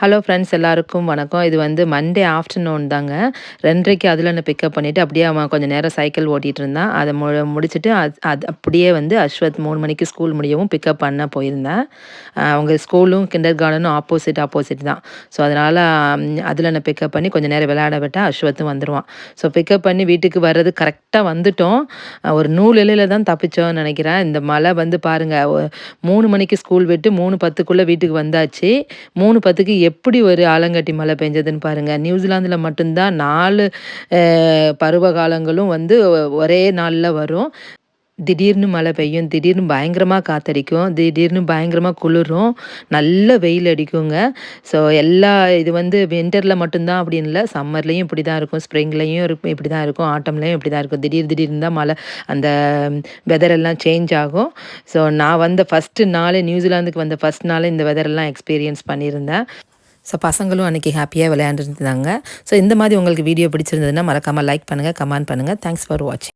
Hello friends எல்லாருக்கும் வணக்கம். இது வந்து மண்டே ஆஃப்டர்நூன் தாங்க. ரெண்டரைக்கு அதில் என்ன பிக்கப் பண்ணிவிட்டு அப்படியே அவன் கொஞ்சம் நேரம் சைக்கிள் ஓட்டிகிட்டு இருந்தான். அதை மு முடிச்சுட்டு அது அது அப்படியே வந்து அஸ்வத் மூணு மணிக்கு ஸ்கூல் முடியவும் பிக்கப் பண்ண போயிருந்தேன். அவங்க ஸ்கூலும் கிண்டர் கார்டனும் ஆப்போசிட் ஆப்போசிட் தான். ஸோ அதனால் அதில் என்ன பிக்கப் பண்ணி கொஞ்சம் நேரம் விளையாட விட்டால் அஸ்வத்தும் வந்துடுவான் ஸோ பிக்கப் பண்ணி வீட்டுக்கு வர்றது கரெக்டாக வந்துட்டோம். ஒரு நூல் இலையில தான் தப்பிச்சோன்னு நினைக்கிறேன். இந்த மழை வந்து பாருங்கள் மூணு மணிக்கு ஸ்கூல் விட்டு மூணு பத்துக்குள்ளே வீட்டுக்கு வந்தாச்சு. மூணு பத்துக்கு எப்படி ஒரு ஆலங்கட்டி மழை பெஞ்சதுன்னு பாருங்கள் நியூசிலாந்தில் மட்டும்தான் நாலு பருவ காலங்களும் வந்து ஒரே நாளில் வரும். திடீர்னு மழை பெய்யும். திடீர்னு பயங்கரமாக காற்றடிக்கும் திடீர்னு பயங்கரமாக குளிரும். நல்ல வெயில் அடிக்குங்க. ஸோ எல்லா இது வந்து வின்டரில் மட்டும்தான் அப்படின்னு இல்லை. சம்மர்லேயும் இப்படி தான் இருக்கும். ஸ்ப்ரிங்லேயும் இருக்கும் இப்படி தான் இருக்கும். ஆட்டம்லேயும் இப்படி தான் இருக்கும். திடீர் திடீர்னு தான் மழை அந்த வெதரெல்லாம் சேஞ்ச் ஆகும். ஸோ நான் வந்த ஃபஸ்ட்டு நாளே நியூசிலாந்துக்கு வந்த ஃபஸ்ட் நாளே இந்த வெதரெல்லாம் எக்ஸ்பீரியன்ஸ் பண்ணியிருந்தேன். ஸோ பசங்களும் அன்றைக்கி ஹாப்பியாக விளையாண்டுருந்தாங்க ஸோ இந்த மாதிரி உங்களுக்கு வீடியோ பிடிச்சிருந்ததுன்னா மறக்காமல் லைக் பண்ணுங்கள் கமெண்ட் பண்ணுங்கள் தேங்க்ஸ் ஃபார் வாட்சிங்